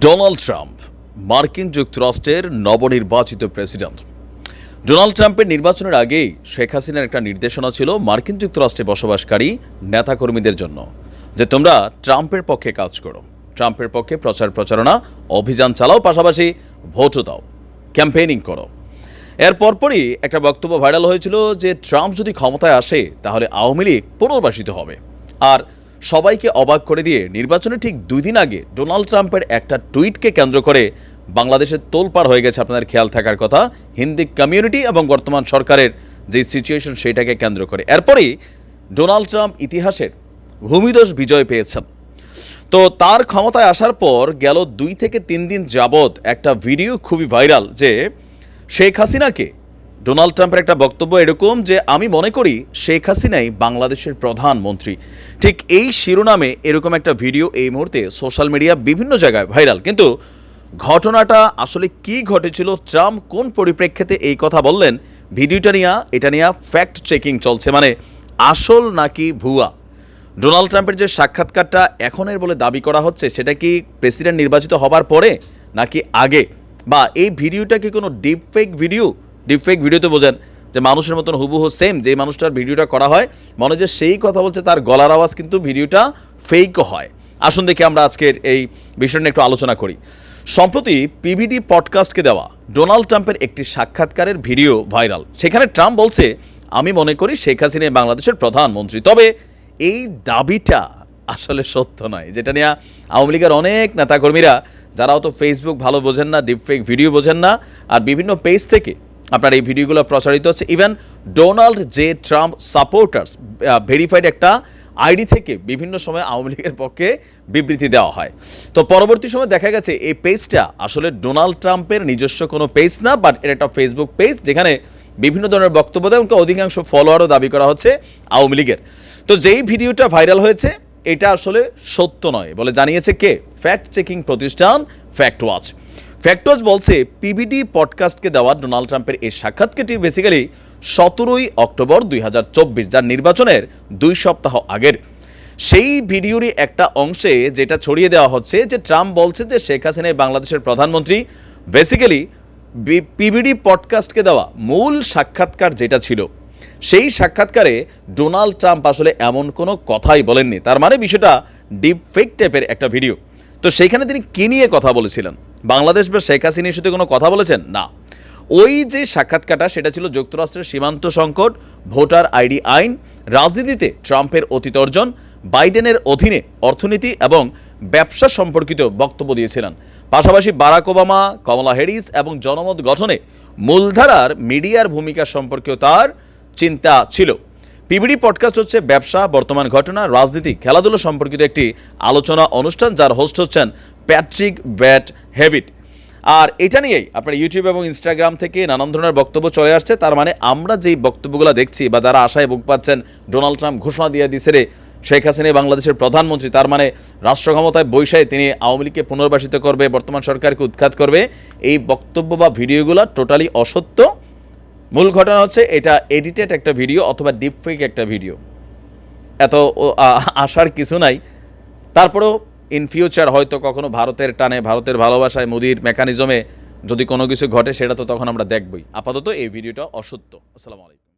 Donald Trump, মার্কিন যুক্তরাষ্ট্রের নবনির্বাচিত প্রেসিডেন্ট। ডোনাল্ড ট্রাম্পের নির্বাচনের আগেই শেখ হাসিনার একটা নির্দেশনা ছিল মার্কিন যুক্তরাষ্ট্রে বসবাসকারী নেতাকর্মীদের জন্য যে তোমরা ট্রাম্পের পক্ষে কাজ করো। ট্রাম্পের পক্ষে প্রচার প্রচারণা, অভিযান চালাও, পাশাপাশি ভোটও দাও, ক্যাম্পেইনিং করো। এর পরপরই একটা বক্তব্য ভাইরাল হয়েছিল যে ট্রাম্প যদি ক্ষমতায় আসে, তাহলে আওয়ামী লীগ পুনর্বাসিত হবে। আর সবাইকে অবাক করে দিয়ে নির্বাচনে ঠিক দুই দিন আগে ডোনাল্ড ট্রাম্পের একটা টুইটকে কেন্দ্র করে বাংলাদেশের তোলপাড় হয়ে গেছে আপনাদের খেয়াল থাকার কথা। হিন্দি কমিউনিটি এবং বর্তমান সরকারের যে সিচুয়েশন সেটাকে কেন্দ্র করে। এরপরেই ডোনাল্ড ট্রাম্প ইতিহাসের ভূমিদোষ বিজয় পেয়েছেন। তো তার ক্ষমতায় আসার পর গেল দুই থেকে তিন দিন যাবৎ একটা ভিডিও খুবই ভাইরাল যে শেখ হাসিনাকে ডোনাল্ড ট্রাম্পের একটা বক্তব্য এরকম যে, আমি মনে করি শেখ হাসিনাই বাংলাদেশের প্রধানমন্ত্রী। ঠিক এই শিরোনামে এরকম একটা ভিডিও এই মুহূর্তে সোশ্যাল মিডিয়া বিভিন্ন জায়গায় ভাইরাল। কিন্তু ঘটনাটা আসলে কি ঘটেছিল, ট্রাম্প কোন পরিপ্রেক্ষিতে এই কথা বললেন, ভিডিওটা নিয়ে, এটা নিয়ে ফ্যাক্ট চেকিং চলছে। মানে আসল নাকি ভুয়া? ডোনাল্ড ট্রাম্পের যে সাক্ষাৎকারটা এখনের বলে দাবি করা হচ্ছে, সেটা কি প্রেসিডেন্ট নির্বাচিত হবার পরে নাকি আগে? বা এই ভিডিওটা কি কোনো deep fake video deep fake ভিডিওতে বোঝেন যে মানুষের মতন হুবহু সেম যে মানুষটার ভিডিওটা করা হয়, মনে যে সেই কথা বলছে, তার গলার আওয়াজ কিন্তু ভিডিওটা ফেক হয়। আসুন দেখি আমরা আজকের এই বিষয় নিয়ে একটু আলোচনা করি। সম্প্রতি পিভিডি পডকাস্টকে দেওয়া ডোনাল্ড ট্রাম্পের একটি সাক্ষাৎকারের ভিডিও ভাইরাল। সেখানে ট্রাম্প বলছে, আমি মনে করি শেখ হাসিনা বাংলাদেশের প্রধানমন্ত্রী। তবে এই দাবিটা আসলে সত্য নয়, যেটা নিয়ে আওয়ামী লীগের অনেক নেতাকর্মীরা, যারা অত ফেসবুক ভালো বোঝেন না ডিপফেক ভিডিও বোঝেন না, আর বিভিন্ন পেজ থেকে আপনার এই ভিডিওগুলো প্রচারিত হচ্ছে। Even Donald J Trump supporters verified একটা আইডি থেকে বিভিন্ন সময় আওয়ামী লীগের পক্ষে বিবৃতি দেওয়া হয়। তো পরবর্তী সময় দেখা গেছে, এই পেজটা আসলে ডোনাল্ড ট্রাম্পের নিজস্ব কোনো পেজ না বাট এটা একটা ফেসবুক পেজ যেখানে বিভিন্ন ধরনের বক্তব্য দেয়, এবং অধিকাংশ ফলোয়ারও দাবি করা হচ্ছে আওয়ামী লীগের। তো যেই ভিডিওটা ভাইরাল হয়েছে, এটা আসলে সত্য নয় বলে জানিয়েছে কে? ফ্যাক্ট চেকিং প্রতিষ্ঠান ফ্যাক্ট ওয়াচ ফ্যাক্ট বলছে পিবিডি পডকাস্টকে দেওয়া ডোনাল্ড ট্রাম্পের এই সাক্ষাৎকারটি বেসিক্যালি সতেরোই অক্টোবর দুই হাজার চব্বিশ, যার নির্বাচনের দুই সপ্তাহ আগের। সেই ভিডিওরই একটা অংশে যেটা ছড়িয়ে দেওয়া হচ্ছে যে ট্রাম্প বলছে যে শেখ হাসিনা বাংলাদেশের প্রধানমন্ত্রী বেসিক্যালি পিবিডি পডকাস্টকে দেওয়া মূল সাক্ষাৎকার যেটা ছিল, সেই সাক্ষাৎকারে ডোনাল্ড ট্রাম্প আসলে এমন কোনো কথাই বলেননি। তার মানে বিষয়টা ডিপ ফেক টাইপের একটা ভিডিও তো সেইখানে তিনি কী নিয়ে কথা বলেছিলেন? বাংলাদেশ বা শেখ হাসিনা ইস্যুতে কোনো কথা বলেছেন? না। ওই যে সাক্ষাৎকারটা, সেটা ছিল যুক্তরাষ্ট্রের সীমান্ত সংকট, ভোটার আইডি আইন, রাজনীতিতে ট্রাম্পের অতীত অর্জন, বাইডেনের অধীনে অর্থনীতি এবং ব্যবসা সম্পর্কিত বক্তব্য দিয়েছিলেন। পাশাপাশি বারাক ওবামা, কমলা হ্যারিস এবং জনমত গঠনে মূলধারার মিডিয়ার ভূমিকা সম্পর্কেও তার চিন্তা ছিল। পিবিডি পডকাস্ট হচ্ছে ব্যবসা, বর্তমান ঘটনা, রাজনীতি, খেলাধুলো সম্পর্কিত একটি আলোচনা অনুষ্ঠান, যার হোস্ট হচ্ছেন প্যাট্রিক ব্যাট হেভিট। আর এটা নিয়েই আপনার ইউটিউব এবং ইনস্টাগ্রাম থেকে নানান ধরনের বক্তব্য চলে আসছে। তার মানে আমরা যেই বক্তব্যগুলো দেখছি বা যারা আশায় বুক পাচ্ছেন, ডোনাল্ড ট্রাম্প ঘোষণা দিয়ে দিছে রে, শেখ হাসিনা বাংলাদেশের প্রধানমন্ত্রী, তার মানে রাষ্ট্র ক্ষমতায় বৈশায় তিনি আওয়ামী লীগকে পুনর্বাসিত করবে, বর্তমান সরকারকে উৎখাত করবে। এই বক্তব্য বা ভিডিওগুলো টোটালি অসত্য। মূল ঘটনা হচ্ছে এটা এডিটেড একটা ভিডিও অথবা ডিপফেক একটা ভিডিও এত আসার কিছু নাই। তারপরেও ইন ফিউচার হয়তো কখনো ভারতের টানে, ভারতের ভালোবাসায়, মোদির মেকানিজমে যদি কোনো কিছু ঘটে, সেটা তো তখন আমরা দেখবই। আপাতত এই ভিডিওটা অসত্য। আসসালামু আলাইকুম।